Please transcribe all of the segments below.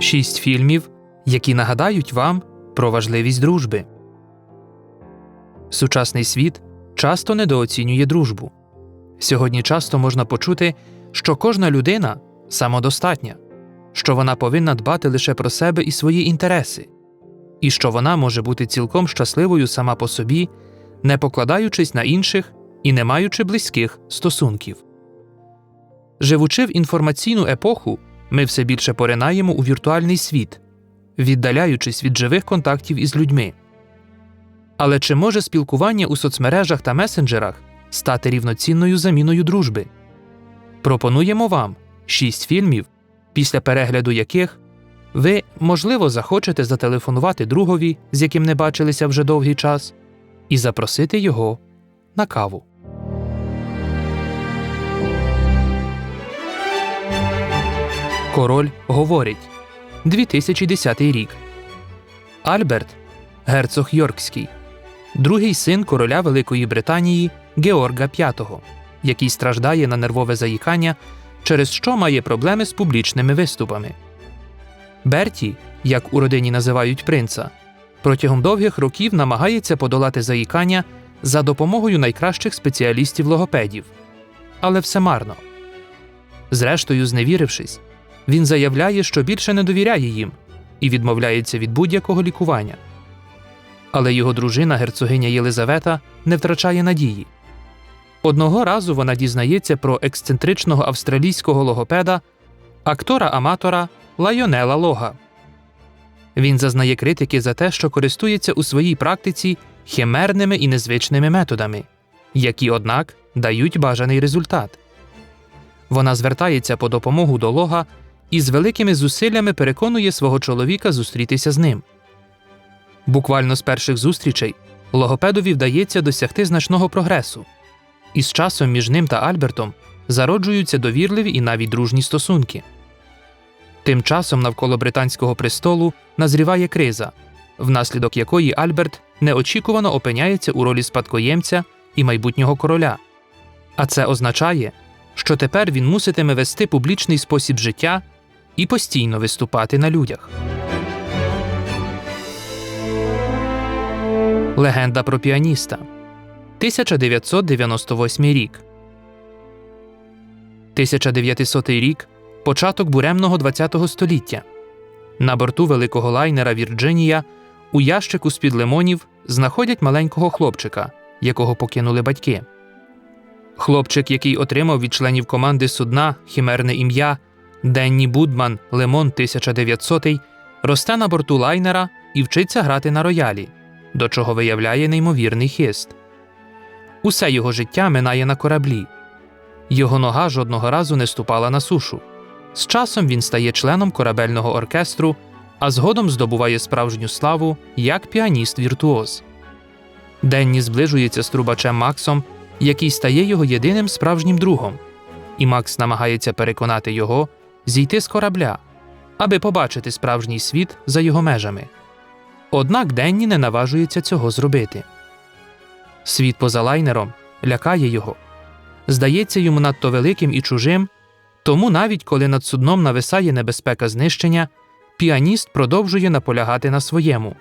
Шість фільмів, які нагадають вам про важливість дружби. Сучасний світ часто недооцінює дружбу. Сьогодні часто можна почути, що кожна людина самодостатня, що вона повинна дбати лише про себе і свої інтереси, і що вона може бути цілком щасливою сама по собі, не покладаючись на інших і не маючи близьких стосунків. Живучи в інформаційну епоху, ми все більше поринаємо у віртуальний світ, віддаляючись від живих контактів із людьми. Але чи може спілкування у соцмережах та месенджерах стати рівноцінною заміною дружби? Пропонуємо вам шість фільмів, після перегляду яких ви, можливо, захочете зателефонувати другові, з яким не бачилися вже довгий час, і запросити його на каву. Король говорить 2010 рік. Альберт, герцог Йоркський, другий син короля Великої Британії Георга V, який страждає на нервове заїкання, через що має проблеми з публічними виступами. Берті, як у родині називають принца, протягом довгих років намагається подолати заїкання за допомогою найкращих спеціалістів логопедів. Але все марно. Зрештою, зневірившись, він заявляє, що більше не довіряє їм і відмовляється від будь-якого лікування. Але його дружина, герцогиня Єлизавета, не втрачає надії. Одного разу вона дізнається про ексцентричного австралійського логопеда, актора-аматора Лайонела Лога. Він зазнає критики за те, що користується у своїй практиці химерними і незвичними методами, які, однак, дають бажаний результат. Вона звертається по допомогу до Лога і з великими зусиллями переконує свого чоловіка зустрітися з ним. Буквально з перших зустрічей логопедові вдається досягти значного прогресу, і з часом між ним та Альбертом зароджуються довірливі і навіть дружні стосунки. Тим часом навколо британського престолу назріває криза, внаслідок якої Альберт неочікувано опиняється у ролі спадкоємця і майбутнього короля. А це означає, що тепер він муситиме вести публічний спосіб життя і постійно виступати на людях. Легенда про піаніста 1998 рік. 1900 рік початок буремного ХХ століття. На борту великого лайнера Вірджинія у ящику з під лимонів знаходять маленького хлопчика, якого покинули батьки. Хлопчик, який отримав від членів команди судна хімерне ім'я Денні Будман Лемон 1900, росте на борту лайнера і вчиться грати на роялі, до чого виявляє неймовірний хист. Усе його життя минає на кораблі. Його нога жодного разу не ступала на сушу. З часом він стає членом корабельного оркестру, а згодом здобуває справжню славу як піаніст віртуоз. Денні зближується з трубачем Максом, який стає його єдиним справжнім другом, і Макс намагається переконати його зійти з корабля, аби побачити справжній світ за його межами. Однак Денні не наважується цього зробити. Світ поза лайнером лякає його, здається йому надто великим і чужим. Тому навіть коли над судном нависає небезпека знищення, піаніст продовжує наполягати на своєму,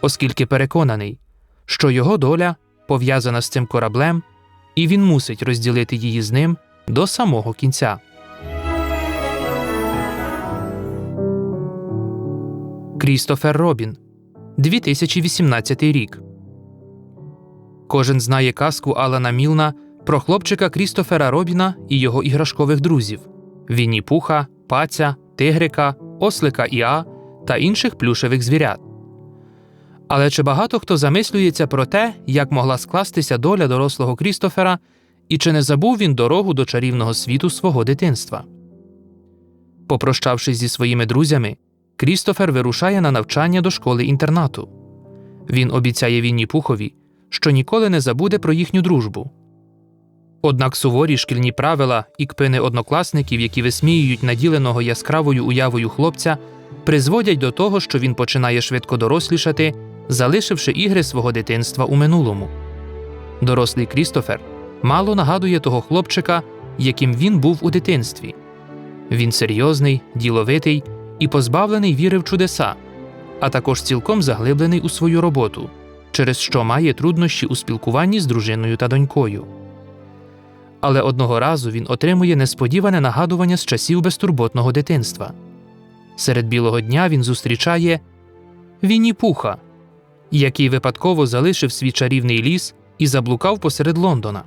оскільки переконаний, що його доля пов'язана з цим кораблем, і він мусить розділити її з ним до самого кінця. Крістофер Робін 2018 рік. Кожен знає казку Алана Мілна про хлопчика Крістофера Робіна і його іграшкових друзів Вінні Пуха, Паця, Тигрика, Ослика Іа та інших плюшевих звірят. Але чи багато хто замислюється про те, як могла скластися доля дорослого Крістофера, і чи не забув він дорогу до чарівного світу свого дитинства? Попрощавшись зі своїми друзями, Крістофер вирушає на навчання до школи інтернату. Він обіцяє Вінні Пухові, що ніколи не забуде про їхню дружбу. Однак суворі шкільні правила і кпини однокласників, які висміюють наділеного яскравою уявою хлопця, призводять до того, що він починає швидко дорослішати, залишивши ігри свого дитинства у минулому. Дорослий Крістофер мало нагадує того хлопчика, яким він був у дитинстві. Він серйозний, діловитий і позбавлений віри в чудеса, а також цілком заглиблений у свою роботу, через що має труднощі у спілкуванні з дружиною та донькою. Але одного разу він отримує несподіване нагадування з часів безтурботного дитинства. Серед білого дня він зустрічає Вінні Пуха, який випадково залишив свій чарівний ліс і заблукав посеред Лондона.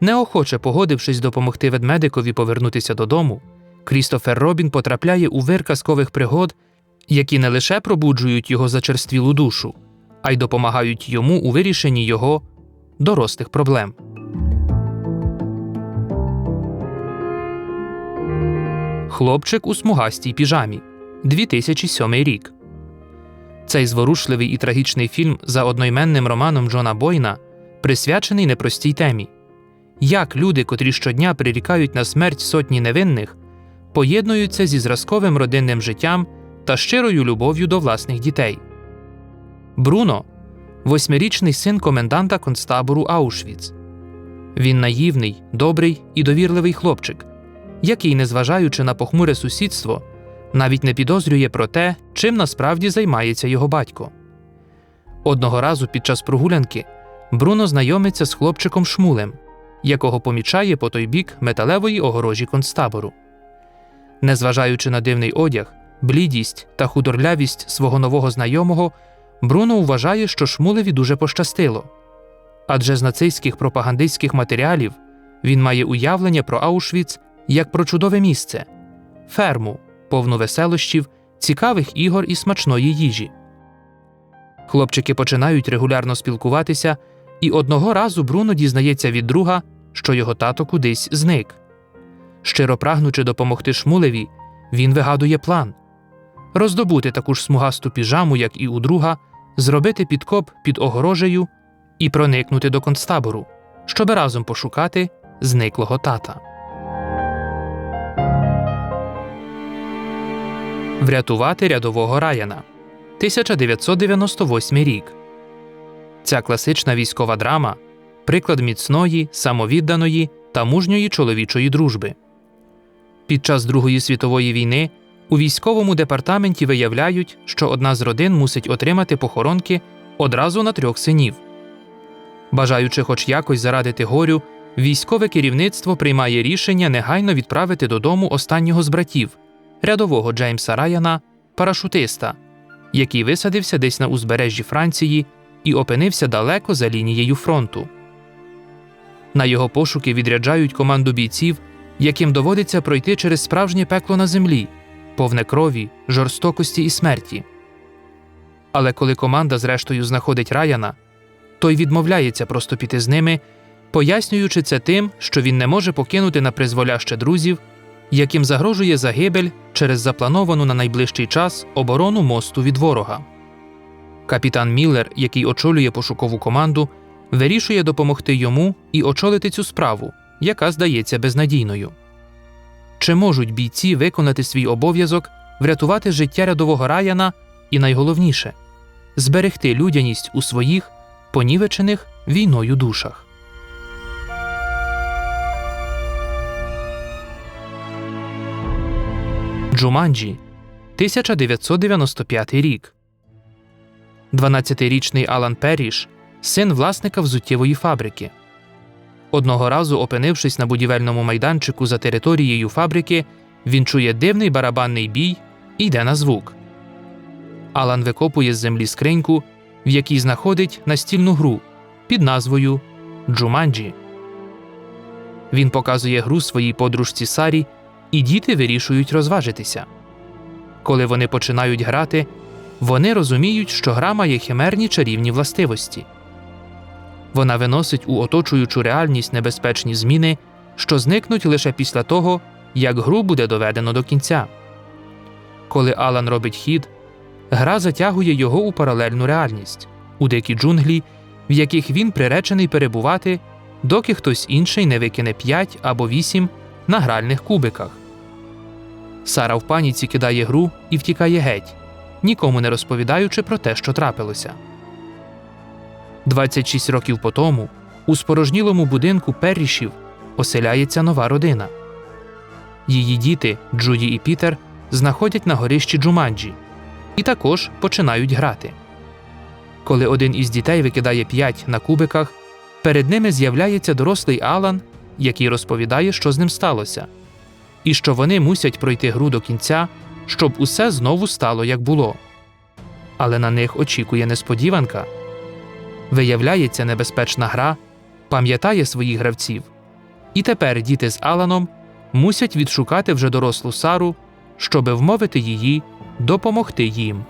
Неохоче погодившись допомогти ведмедикові повернутися додому, Крістофер Робін потрапляє у вир казкових пригод, які не лише пробуджують його зачерствілу душу, а й допомагають йому у вирішенні його дорослих проблем. Хлопчик у смугастій піжамі 2007 рік. Цей зворушливий і трагічний фільм за одноіменним романом Джона Бойна присвячений непростій темі як люди, котрі щодня прирікають на смерть сотні невинних, поєднуються зі зразковим родинним життям та щирою любов'ю до власних дітей. Бруно восьмирічний син коменданта концтабору Аушвіц. Він наївний, добрий і довірливий хлопчик, який, незважаючи на похмуре сусідство, навіть не підозрює про те, чим насправді займається його батько. Одного разу під час прогулянки Бруно знайомиться з хлопчиком Шмулем, якого помічає по той бік металевої огорожі концтабору. Незважаючи на дивний одяг, блідість та худорлявість свого нового знайомого, Бруно вважає, що Шмулеві дуже пощастило. Адже з нацистських пропагандистських матеріалів він має уявлення про Аушвіц як про чудове місце, ферму, повну веселощів, цікавих ігор і смачної їжі. Хлопчики починають регулярно спілкуватися, і одного разу Бруно дізнається від друга, що його тато кудись зник. Щиро прагнучи допомогти Шмулеві, він вигадує план роздобути таку ж смугасту піжаму, як і у друга, зробити підкоп під огорожею і проникнути до концтабору, щоби разом пошукати зниклого тата. Врятувати рядового Раяна 1998 рік. Ця класична військова драма приклад міцної, самовідданої та мужньої чоловічої дружби. Під час Другої світової війни у військовому департаменті виявляють, що одна з родин мусить отримати похоронки одразу на трьох синів. Бажаючи хоч якось зарадити горю, військове керівництво приймає рішення негайно відправити додому останнього з братів рядового Джеймса Раяна, парашутиста, який висадився десь на узбережжі Франції і опинився далеко за лінією фронту. На його пошуки відряджають команду бійців, яким доводиться пройти через справжнє пекло на землі, повне крові, жорстокості і смерті. Але коли команда зрештою знаходить Раяна, той відмовляється просто піти з ними, пояснюючи це тим, що він не може покинути на призволяще друзів, яким загрожує загибель через заплановану на найближчий час оборону мосту від ворога. Капітан Міллер, який очолює пошукову команду, вирішує допомогти йому і очолити цю справу, яка здається безнадійною. Чи можуть бійці виконати свій обов'язок, врятувати життя рядового раяна і найголовніше зберегти людяність у своїх понівечених війною душах? Джуманджі 1995 рік. 12-річний Алан Перріш – син власника взуттєвої фабрики. Одного разу, опинившись на будівельному майданчику за територією фабрики, він чує дивний барабанний бій і йде на звук. Алан викопує з землі скриньку, в якій знаходить настільну гру під назвою Джуманджі. Він показує гру своїй подружці Сарі, і діти вирішують розважитися. Коли вони починають грати, вони розуміють, що гра має химерні чарівні властивості. Вона виносить у оточуючу реальність небезпечні зміни, що зникнуть лише після того, як гру буде доведено до кінця. Коли Алан робить хід, гра затягує його у паралельну реальність, у дикі джунглі, в яких він приречений перебувати, доки хтось інший не викине 5 або 8 на гральних кубиках. Сара в паніці кидає гру і втікає геть, нікому не розповідаючи про те, що трапилося. 26 років по тому у спорожнілому будинку Перрішів оселяється нова родина. Її діти, Джуді і Пітер, знаходять на горищі Джуманджі і також починають грати. Коли один із дітей викидає п'ять на кубиках, перед ними з'являється дорослий Алан, який розповідає, що з ним сталося, і що вони мусять пройти гру до кінця, щоб усе знову стало як було. Але на них очікує несподіванка. Виявляється, небезпечна гра пам'ятає своїх гравців. І тепер діти з Аланом мусять відшукати вже дорослу Сару, щоби вмовити її допомогти їм.